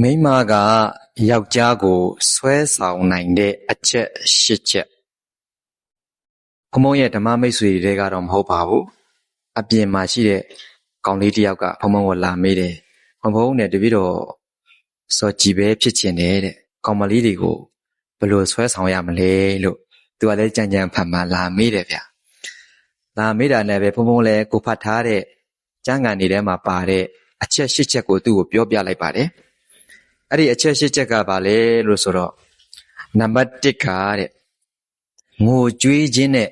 မိန်းမကယောက်ျားကိုဆွဲဆောင်နိုင်တဲ့အချက်၈ချက်ဘုံဘုံရဲ့ဓမ္မမိတ်ဆွေတွေကတော့မဟုတ်ပါဘူးအပြင်မှာရှိတဲ့ကောင်လေးတစ်ယောက်ကဘုံဘုံကိုလာမေးတယ်ဘုံဘုံနဲ့တပည့်တော်စောကြည်ပဲဖြစ်ချင်တယ်တဲ့ကောင်မလေးတွေကိုဘယ်လိုဆွဲဆောင်ရမလဲလို့သူကလည်းကြံကြံဖန်ဖန်လာမေးတယ်ဗျလာမေးတာနဲ့ပဲဘုံဘုံလည်းကိုဖတ်ထားတဲ့ကျမ်းဂန်တွေထဲမှာပါတဲ့အချက်၈ချက်ကိုသူ့ကိုပြောပြလိုက်ပါတယ် အဲ့ဒီအချက်၈ချက်ကဘာလဲလို့ဆိုတော့နံပါတ်1ကတဲ့ငိုကြွေးခြင်းနဲ့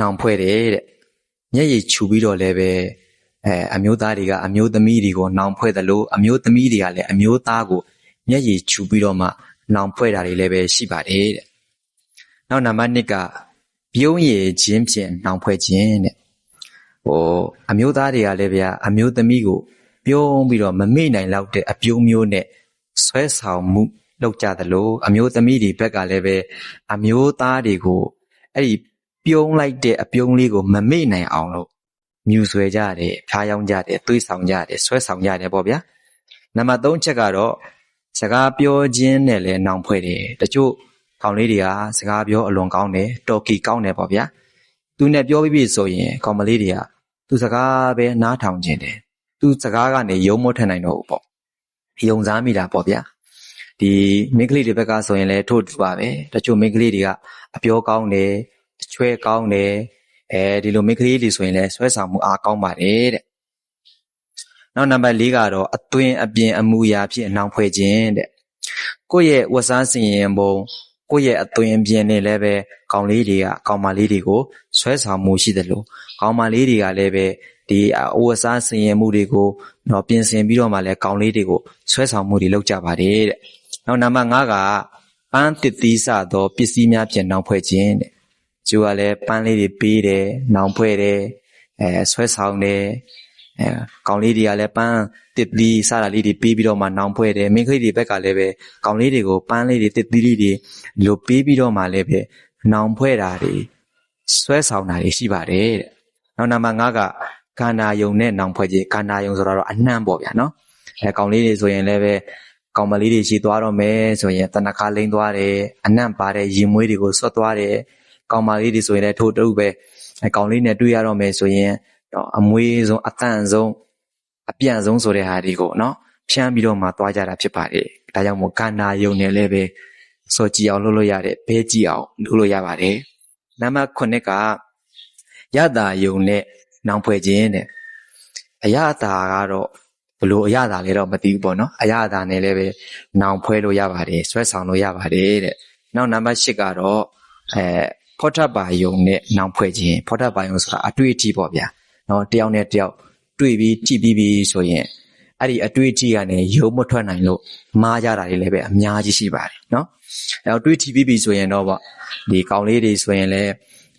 နောင်ဖွဲ့တယ်တဲ့မျက်ရည်ခြူပြီးတော့လည်းပဲအဲအမျိုးသားတွေကအမျိုးသမီးတွေကိုနောင်ဖွဲ့တယ်လို့အမျိုးသမီးတွေကလည်းအမျိုးသားကိုမျက်ရည်ခြူပြီးတော့မှနောင်ဖွဲ့တာတွေလည်းပဲရှိပါတယ်တဲ့နောက်နံပါတ်2ကပြုံးရည်ခြင်းဖြင့်နောင်ဖွဲ့ခြင်းတဲ့ဟိုအမျိုးသားတွေကလည်းဗျာအမျိုးသမီးကိုပြုံးပြီးတော့မမေ့နိုင်လောက်တဲ့အပြုံးမျိုးနဲ့ ဆွဲဆောင်မှုလုပ်ကြသလိုအမျိုးသမီးတွေဘက်ကလည်းပဲအမျိုးသားတွေကိုအဲ့ဒီပြုံးလိုက်တဲ့အပြုံးလေးကိုမမေ့နိုင်အောင်လို့မြူဆွဲကြတယ်ဖျားယောင်းကြတယ်သွေးဆောင်ကြတယ်ဆွဲဆောင်ကြတယ်ပေါ့ဗျာနံပါတ်3ချက်ကတော့စကားပြောခြင်းနဲ့လည်းနောင်ဖွဲ့တယ်တချို့ကောင်လေးတွေကစကားပြောအလွန်ကောင်းတယ်တော်ကီကောင်းတယ်ပေါ့ဗျာသူနဲ့ပြောပြီးပြီဆိုရင်ကောင်မလေးတွေကသူစကားပဲနားထောင်ခြင်းတယ်သူစကားကနေယုံမထွက်နိုင်တော့ဘူးပေါ့ ယုံစားမိတာပေါ့ဗျာဒီမိန်းကလေးတွေဘက်ကဆိုရင်လည်းထို့တူပါပဲတချို့မိန်းကလေးတွေကအပြောကောင်းတယ်အချွဲကောင်းတယ်အဲဒီလိုမိန်းကလေးတွေဆိုရင်လည်းဆွဲဆောင်မှုအားကောင်းပါတယ်တဲ့နောက်နံပါတ်၄ကတော့အသွင်အပြင်အမူအရာဖြစ်အနှောင်ဖွဲ့ခြင်းတဲ့ကိုယ့်ရဲ့ဝတ်စားစင်ရင်ပုံကိုယ့်ရဲ့အသွင်အပြင်နဲ့လည်းပဲကောင်လေးတွေကကောင်မလေးတွေကိုဆွဲဆောင်မှုရှိတယ်လို့ကောင်မလေးတွေကလည်းပဲ ဒီအဝတ်စားဆင်ရင်မှုတွေကိုတော့ပြင်ဆင်ပြီးတော့မှလည်းကောင်းလေးတွေကိုဆွဲဆောင်မှုတွေလုပ်ကြပါတယ်တဲ့။နောက်နံပါတ်5ကပန်းတစ်သီးစသောပစ္စည်းများဖြင့်နှောင်ဖွဲ့ခြင်းတဲ့။ကျိုးကလည်းပန်းလေးတွေပေးတယ်၊နှောင်ဖွဲ့တယ်၊အဲဆွဲဆောင်တယ်။အဲကောင်းလေးတွေကလည်းပန်းတစ်သီးစတာလေးတွေပေးပြီးတော့မှနှောင်ဖွဲ့တယ်။မိန်းကလေးတွေဘက်ကလည်းပဲကောင်းလေးတွေကိုပန်းလေးတွေတစ်သီးလေးတွေလိုပေးပြီးတော့မှလည်းပဲနှောင်ဖွဲ့တာတွေဆွဲဆောင်တာတွေရှိပါတယ်တဲ့။နောက်နံပါတ်5က ခန္ဓာယုံနဲ့နောင်ဖွဲ့ခြင်းခန္ဓာယုံဆိုတာတော့အနှံ့ပေါ့ဗျာနော်အဲကောင်လေးတွေဆိုရင်လည်းပဲကောင်မလေးတွေရှိသွားတော့မယ်ဆိုရင်တဏခါလိမ့်သွားတယ်အနှံ့ပါတဲ့ရင်မွေးတွေကိုဆွတ်သွားတယ်ကောင်မလေးတွေဆိုရင်လည်းထို့တူပဲအဲကောင်လေးနဲ့တွေ့ရတော့မယ်ဆိုရင်အမွေးဆုံးအတန့်ဆုံးအပြန့်ဆုံးဆိုတဲ့ဟာတွေကိုနော်ဖြန်းပြီးတော့မှသွားကြတာဖြစ်ပါတယ်ဒါကြောင့်မို့ခန္ဓာယုံနဲ့လည်းပဲစောကြည့်အောင်လုပ်လို့ရတယ်ဘဲကြည့်အောင်လုပ်လို့ရပါတယ်နံပါတ်9ကယတာယုံနဲ့ နောင်ဖွဲ့ခြင်းတဲ့အရသာကတော့ဘလို့အရသာလဲတော့မသိဘူးပေါ့နော်အရသာနဲ့လည်းပဲနောင်ဖွဲ့လို့ရပါတယ်ဆွဲဆောင်လို့ရပါတယ်တဲ့နောက်နံပါတ်8ကတော့အဲဖောထပါယုံနဲ့နောင်ဖွဲ့ခြင်းဖောထပါယုံဆိုတာအတွေ့အထိပေါ့ဗျာနော်တယောက်နဲ့တယောက်တွေ့ပြီးကြည့်ပြီးပြီဆိုရင်အဲ့ဒီအတွေ့အထိကနေရုံမထွက်နိုင်လို့မှားကြတာတွေလည်းပဲအများကြီးရှိပါတယ်နော်အဲ့တော့တွေ့ထိပြီးပြီဆိုရင်တော့ပေါ့ဒီကောင်လေးတွေဆိုရင်လည်း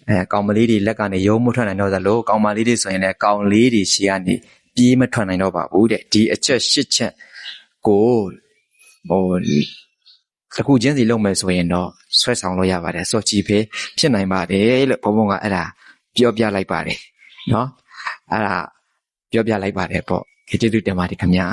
အဲကောင်မလေးတွေလက်ကနေရုံးမထွက်နိုင်တော့သလိုကောင်မလေးတွေဆိုရင်လည်းကောင်လေးတွေရှေ့ကနေပြေးမထွက်နိုင်တော့ပါဘူးတဲ့ဒီအချက်ရှစ်ချက်ကိုဟိုတစ်ခုချင်းစီလုပ်မယ်ဆိုရင်တော့ဆွဲဆောင်လို့ရပါတယ်စောချီဖေးဖြစ်နိုင်ပါတယ်လို့ဘုံဘုံကအဲ့ဒါပြောပြလိုက်ပါတယ်နော်အဲ့ဒါပြောပြလိုက်ပါတယ်ပေါ့ခေတ္တတင်ပါတယ်ခင်ဗျာ